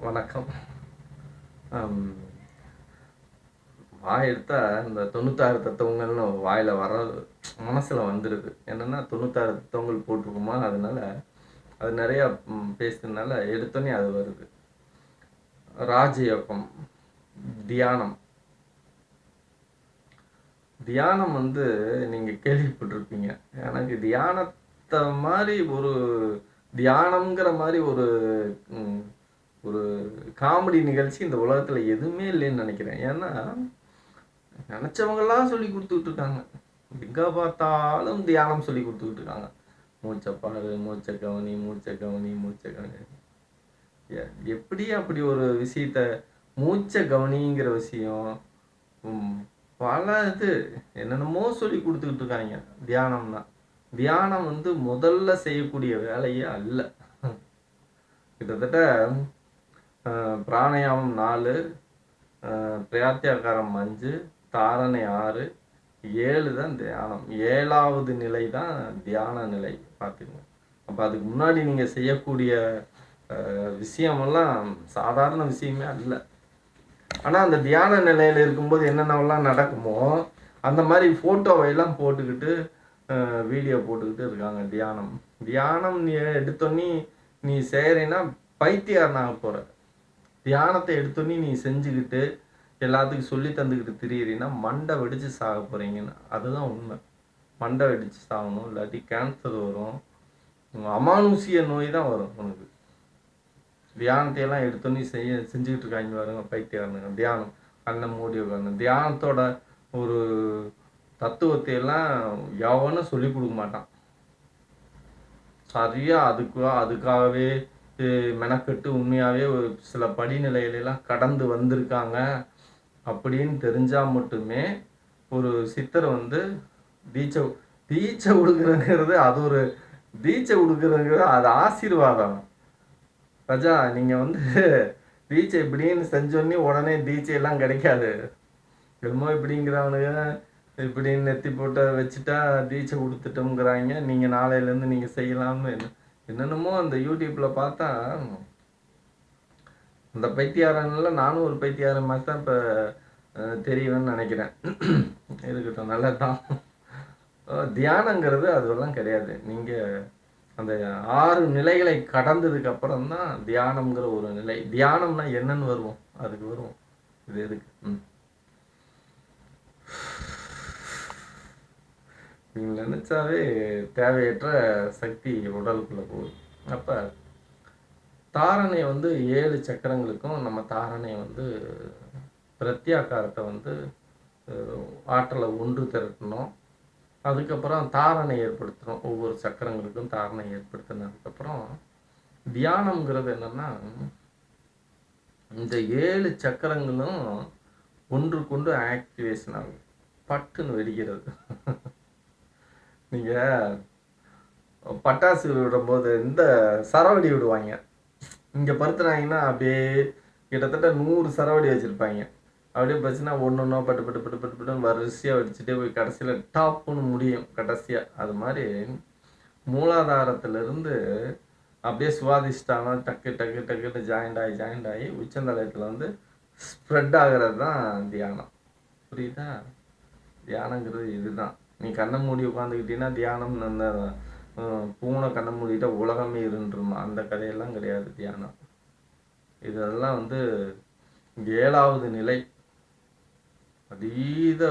வணக்கம். வாய் எடுத்தா இந்த தொண்ணூத்தாறு தத்துவங்கள்னு வாயில் வர மனசில் வந்துடுது என்னென்னா தொண்ணூத்தாறு தத்துவங்கள் போட்டிருக்குமா? அதனால அது நிறையா பேசுறதுனால எடுத்தோன்னே அது வருது. ராஜயோகம் தியானம். தியானம் வந்து நீங்கள் கேள்விப்பட்டிருப்பீங்க. எனக்கு தியானத்தை மாதிரி ஒரு தியானம்ங்கிற மாதிரி ஒரு ஒரு காமெடி நிகழ்ச்சி இந்த உலகத்தில் எதுவுமே இல்லைன்னு நினைக்கிறேன். ஏன்னா நினச்சவங்கெல்லாம் சொல்லி கொடுத்துக்கிட்டு இருக்காங்க. எங்கே பார்த்தாலும் தியானம் சொல்லி கொடுத்துக்கிட்டு இருக்காங்க. மூச்சை பாரு மூச்சை கவனி மூச்சை கவனி மூச்சை கவனி. எப்படி அப்படி ஒரு விஷயத்த மூச்சை கவனிங்கிற விஷயம் பல இது என்னென்னமோ சொல்லி கொடுத்துக்கிட்டு இருக்காங்க. தியானம்னா. தியானம் வந்து முதல்ல செய்யக்கூடிய வேலையே அல்ல. கிட்டத்தட்ட பிராணயாமம் நாலு அஹ், பிரயாத்தியாகாரம் அஞ்சு தாரணை ஆறு ஏழு தான் தியானம். ஏழாவது நிலை தான் தியான நிலை பார்த்துக்கங்க அப்போ அதுக்கு முன்னாடி நீங்கள் செய்யக்கூடிய விஷயமெல்லாம் சாதாரண விஷயமே அல்ல. ஆனால் அந்த தியான நிலையில் இருக்கும்போது என்னென்னலாம் நடக்குமோ அந்த மாதிரி ஃபோட்டோவை எல்லாம் போட்டுக்கிட்டு வீடியோ போட்டுக்கிட்டு இருக்காங்க தியானம். தியானம் நீ எடுத்தோன்னே நீ செய்கிறேன்னா பைத்தியாரனாக போகிற தியானத்தை எடுத்தோன்னே நீ செஞ்சுக்கிட்டு எல்லாத்துக்கும் சொல்லி தந்துக்கிட்டு திரியிறீன்னா மண்டை வெடிச்சு சாக போகிறீங்கன்னு அதுதான் உண்மை. மண்டை வெடிச்சு சாகணும் இல்லாட்டி கேன்சர் வரும். அமானுஷிய நோய் தான் வரும் உனக்கு. தியானத்தை எல்லாம் எடுத்தோன்னே செய்ய செஞ்சுக்கிட்டு இருக்காங்க பாருங்க பைத்தியாரனுங்க தியானம். கண்ணை மூடி உட்காந்து தியானத்தோட ஒரு தத்துவத்தை எல்லாம் எவனும் சொல்லி கொடுக்க மாட்டான். சரியா அதுக்கு அதுக்காகவே மெனக்கெட்டு உண்மையாகவே ஒரு சில படிநிலைகளிலெல்லாம் கடந்து வந்திருக்காங்க அப்படின்னு தெரிஞ்சால் மட்டுமே ஒரு சித்தர் வந்து தீட்சை தீட்சை கொடுக்குறங்கிறது அது ஒரு தீட்சை கொடுக்குறங்கிறது அது ஆசீர்வாதம். ராஜா நீங்கள் வந்து தீட்சை இப்படின்னு செஞ்சோன்னே உடனே தீட்சையெல்லாம் கிடைக்காது. என்னமோ இப்படிங்கிறவனுங்க இப்படின்னு நெத்தி போட்ட வச்சுட்டா தீட்சை கொடுத்துட்டோங்கிறாங்க நீங்கள் நாளையிலேருந்து நீங்கள் செய்யலாம்னு என்னென்னமோ அந்த யூடியூப்பில் பார்த்தா அந்த பைத்தியாரன்ல நானும் ஒரு பைத்தியாரன் மாதிரி தான் இப்போ தெரியும்னு நினைக்கிறேன். இருக்கட்டும் நல்லதுதான். அஹ் தியானங்கிறது அதுவெல்லாம் கிடையாது. நீங்கள் அந்த ஆறு நிலைகளை கடந்ததுக்கு அப்புறம் தான் தியானம்ங்கிற ஒரு நிலை. தியானம்னா என்னன்னு வருவோம். அதுக்கு வருவோம். இது எதுக்கு? ம். நினச்சாவே தேவையற்ற சக்தி உடலுக்குள்ள போகுது. அப்போ தாரணை வந்து ஏழு சக்கரங்களுக்கும் நம்ம தாரணை வந்து பிரத்யாகாரத்தை வந்து ஆற்றலை ஒன்று திரட்டணும். அதுக்கப்புறம் தாரணை ஏற்படுத்தணும். ஒவ்வொரு சக்கரங்களுக்கும் தாரணை ஏற்படுத்தினதுக்கப்புறம் தியானம்ங்கிறது என்னென்னா இந்த ஏழு சக்கரங்களும் ஒன்றுக்கொண்டு ஆக்டிவேஷன் ஆகும். பட்டுன்னு வெடிக்கிறது. நீங்கள் பட்டாசு விடும்போது இந்த சரவடி விடுவாங்க. இங்கே பருத்துனாங்கன்னா அப்படியே கிட்டத்தட்ட நூறு சரவடி வச்சுருப்பாங்க. அப்படியே பச்சுன்னா ஒன்று ஒன்றா பட்டு பட்டு பட்டு பட்டு பட்டுன்னு வரிசையாக வெடிச்சுட்டே போய் கடைசியில் டாப்புன்னு முடியும் கடைசியாக அது மாதிரி மூலாதாரத்திலிருந்து அப்படியே சுவாதிஷ்டான டக்கு டக்கு டக்குன்னு ஜாயிண்ட் ஆகி ஜாயிண்ட் ஆகி உச்சந்தலையத்தில் வந்து ஸ்ப்ரெட் ஆகிறது தான் தியானம். புரியுதா? தியானங்கிறது இதுதான். நீ கண்ணை மூடி உட்காந்துக்கிட்டீங்கன்னா தியானம் அந்த பூனை கண்ணை மூடிட்டா உலகமே இருந்துருமா அந்த கதையெல்லாம் கிடையாது தியானம். இதெல்லாம் வந்து ஏழாவது நிலை. அதீத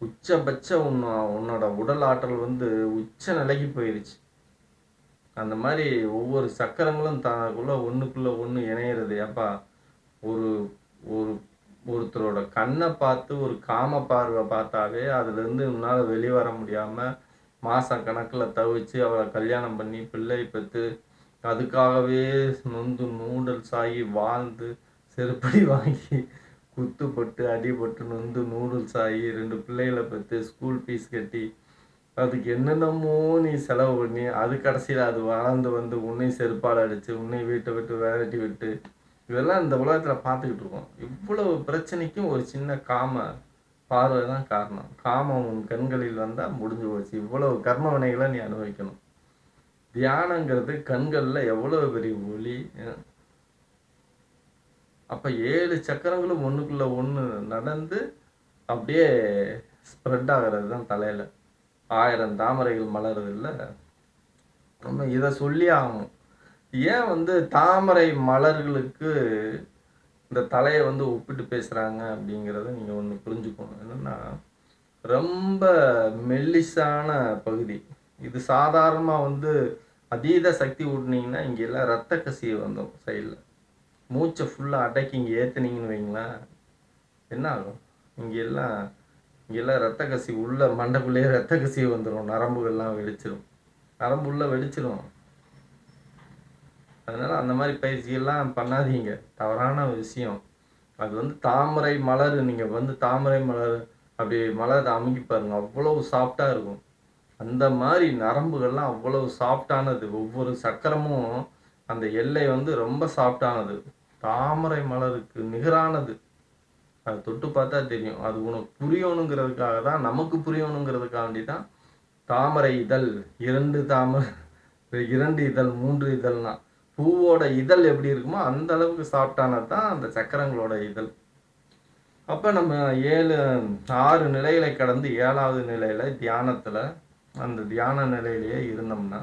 உச்சபட்ச உன்ன உன்னோட உடல் ஆற்றல் வந்து உச்ச நிலைக்கு போயிருச்சு. அந்த மாதிரி ஒவ்வொரு சக்கரங்களும் தனக்குள்ள ஒன்றுக்குள்ள ஒன்று இணையிறது. ஏப்பா ஒரு ஒரு ஒருத்தரோட கண்ணை பார்த்து ஒரு காம பார்வை பார்த்தாவே அதுலேருந்து உன்னால் வெளிவர முடியாமல் மாத கணக்கில் தவிச்சு அவளை கல்யாணம் பண்ணி பிள்ளை பெற்று அதுக்காகவே நொந்து நூடல்ஸ் ஆகி வாழ்ந்து செருப்படி வாங்கி குத்துப்பட்டு அடிபட்டு நொந்து நூடுல்ஸ் ஆகி ரெண்டு பிள்ளைகளை பெற்று ஸ்கூல் ஃபீஸ் கட்டி அதுக்கு என்னென்னமோ நீ செலவு பண்ணி அது கடைசியில் அது வளர்ந்து வந்து உன்னை செருப்பால் அடித்து உன்னை வீட்டை விட்டு விரட்டி விட்டு இதெல்லாம் இந்த உலகத்தில் பார்த்துக்கிட்டு இருக்கோம். இவ்வளவு பிரச்சனைக்கும் ஒரு சின்ன காம பார்வை தான் காரணம். காமம் உன் கண்களில் வந்தால் முடிஞ்சு போச்சு. இவ்வளவு கர்ம வினைகளை நீ அனுபவிக்கணும். தியானங்கிறது கண்களில் எவ்வளவு பெரிய ஒளி அப்போ ஏழு சக்கரங்களும் ஒன்றுக்குள்ளே ஒன்று நடந்து அப்படியே ஸ்ப்ரெட் ஆகிறது தான் தலையில். ஆயிரம் தாமரைகள் மலருது இல்லை நம்ம இதை சொல்லி ஆகணும். ஏன் வந்து தாமரை மலர்களுக்கு இந்த தலையை வந்து ஒப்பிட்டு பேசுகிறாங்க அப்படிங்கிறத நீங்கள் ஒன்று புரிஞ்சுக்கணும் என்னென்னா ரொம்ப மெல்லிசான பகுதி. இது சாதாரணமாக வந்து அதீத சக்தி ஊட்டினீங்கன்னா இங்கே எல்லாம் ரத்த கசிவு வந்தோம் சைடில். மூச்சை ஃபுல்லாக அடக்கி இங்கே ஏற்றுனீங்கன்னு வைங்களேன் என்ன ஆகும்? இங்கே எல்லாம் இங்கெல்லாம் ரத்த கசிவு உள்ள மண்டக்குள்ளேயே ரத்த கசிவு வந்துடும் நரம்புகள்லாம் வெடிச்சிடும் நரம்பு உள்ள வெடிச்சிடும் அதனால் அந்த மாதிரி பயிற்சியெல்லாம் பண்ணாதீங்க. தவறான விஷயம். அது வந்து தாமரை மலர் நீங்கள் வந்து தாமரை மலர் அப்படி மலர் அமுக்கி பாருங்க. அவ்வளவு சாஃப்டாக இருக்கும். அந்த மாதிரி நரம்புகள்லாம் அவ்வளவு சாஃப்டானது ஒவ்வொரு சக்கரமும் அந்த எல்லை வந்து ரொம்ப சாஃப்டானது தாமரை மலருக்கு நிகரானது. அது தொட்டு பார்த்தா தெரியும். அது உனக்கு புரியணுங்கிறதுக்காக தான் நமக்கு புரியணுங்கிறதுக்காண்டி தான் தாமரை இதழ் இரண்டு தாமரை இரண்டு இதழ் மூன்று இதழ்னா. பூவோட இதழ் எப்படி இருக்குமோ அந்த அளவுக்கு சாப்பிட்டானா தான் அந்த சக்கரங்களோட இதழ். அப்போ நம்ம ஏழு ஆறு நிலைகளை கடந்து ஏழாவது நிலையில் தியானத்தில் அந்த தியான நிலையிலேயே இருந்தோம்னா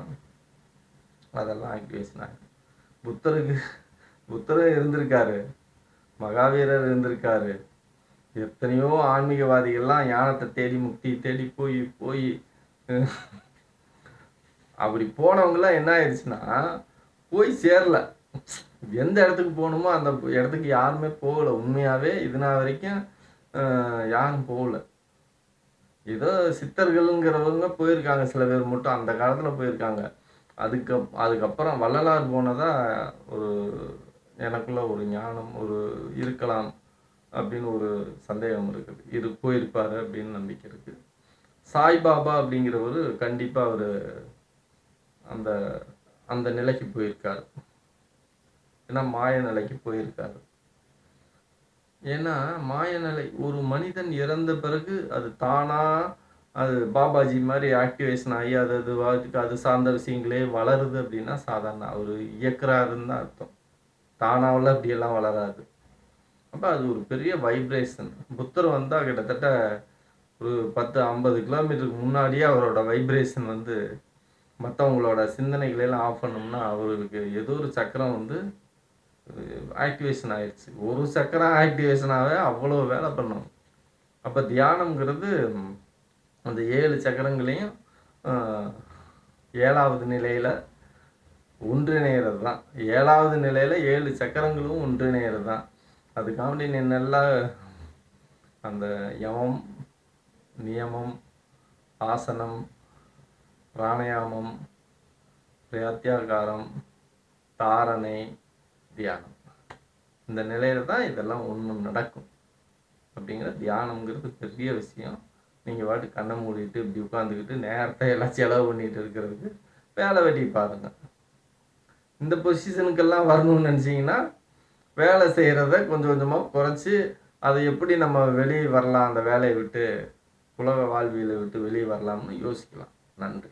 அதெல்லாம் ஆக்டிவேஷன் ஆகும் புத்தருக்கு புத்தரும் இருந்திருக்காரு மகாவீரர் இருந்திருக்காரு எத்தனையோ ஆன்மீகவாதிகள்லாம் ஞானத்தை தேடி முக்தி தேடி போய் போய் அப்படி போனவங்களாம் என்ன ஆயிடுச்சுன்னா போய் சேரல. எந்த இடத்துக்கு போகணுமோ அந்த இடத்துக்கு யாருமே போகல. உண்மையாகவே இதுனா வரைக்கும் யாரும் போகல. ஏதோ சித்தர்கள்ங்கிறவங்க போயிருக்காங்க. சில பேர் மட்டும் அந்த காலத்தில் போயிருக்காங்க. அதுக்கு அதுக்கப்புறம் வள்ளலார் போனதா ஒரு எனக்குள்ள ஒரு ஞானம் ஒரு இருக்கலாம் அப்படின்னு ஒரு சந்தேகம் இருக்குது. இரு போயிருப்பார் அப்படின்னு நம்பிக்கை இருக்குது. சாய்பாபா அப்படிங்கிறவர் கண்டிப்பாக அவர் அந்த அந்த நிலைக்கு போயிருக்காரு. ஏன்னா மாய நிலைக்கு போயிருக்காரு. ஏன்னா மாய நிலை ஒரு மனிதன் இறந்த பிறகு அது தானா அது பாபாஜி மாதிரி ஆக்டிவேஷன் ஆகி அது அது வாழ்க்கை அது சார்ந்த விஷயங்களே வளருது அப்படின்னா சாதாரண அவர் இயக்குறாருன்னு தான் அர்த்தம். தானாவில் அப்படியெல்லாம் வளராது. அப்போ அது ஒரு பெரிய வைப்ரேஷன் புத்தர் வந்தால் கிட்டத்தட்ட ஒரு பத்து ஐம்பது கிலோமீட்டருக்கு முன்னாடியே அவரோட வைப்ரேஷன் வந்து மற்றவங்களோட சிந்தனைகளெல்லாம் ஆஃப் பண்ணோம்னா அவருக்கு ஏதோ ஒரு சக்கரம் வந்து ஆக்டிவேஷன் ஆயிடுச்சு ஒரு சக்கரம் ஆக்டிவேஷனாகவே அவ்வளோ வேலை பண்ணும். அப்போ தியானம்ங்கிறது அந்த ஏழு சக்கரங்களையும் ஏழாவது நிலையில் ஒன்றிணைகிறது தான் ஏழாவது நிலையில் ஏழு சக்கரங்களும் ஒன்றிணைகிறது தான் அதுக்காண்டி நீ நல்லா அந்த யமம் நியமம் ஆசனம் பிராணயாமம் பிரத்யாகாரம் தாரணை தியானம். இந்த நிலையில தான் இதெல்லாம் ஒன்று நடக்கும். அப்படிங்கிற தியானம்ங்கிறது பெரிய விஷயம். நீங்கள் பாட்டு கண்ணை மூடிட்டு இப்படி உட்காந்துக்கிட்டு நேரத்தை எல்லாம் செலவு பண்ணிட்டு இருக்கிறதுக்கு வேலை வெட்டி பாருங்கள் இந்த பொசிஷனுக்கெல்லாம் வரணும்னு நினச்சிங்கன்னா வேலை செய்கிறத கொஞ்சம் கொஞ்சமாக குறைச்சி அதை எப்படி நம்ம வெளியே வரலாம் அந்த வேலையை விட்டு உலக வாழ்வியலை விட்டு வெளியே வரலாம்னு யோசிக்கலாம். நன்றி.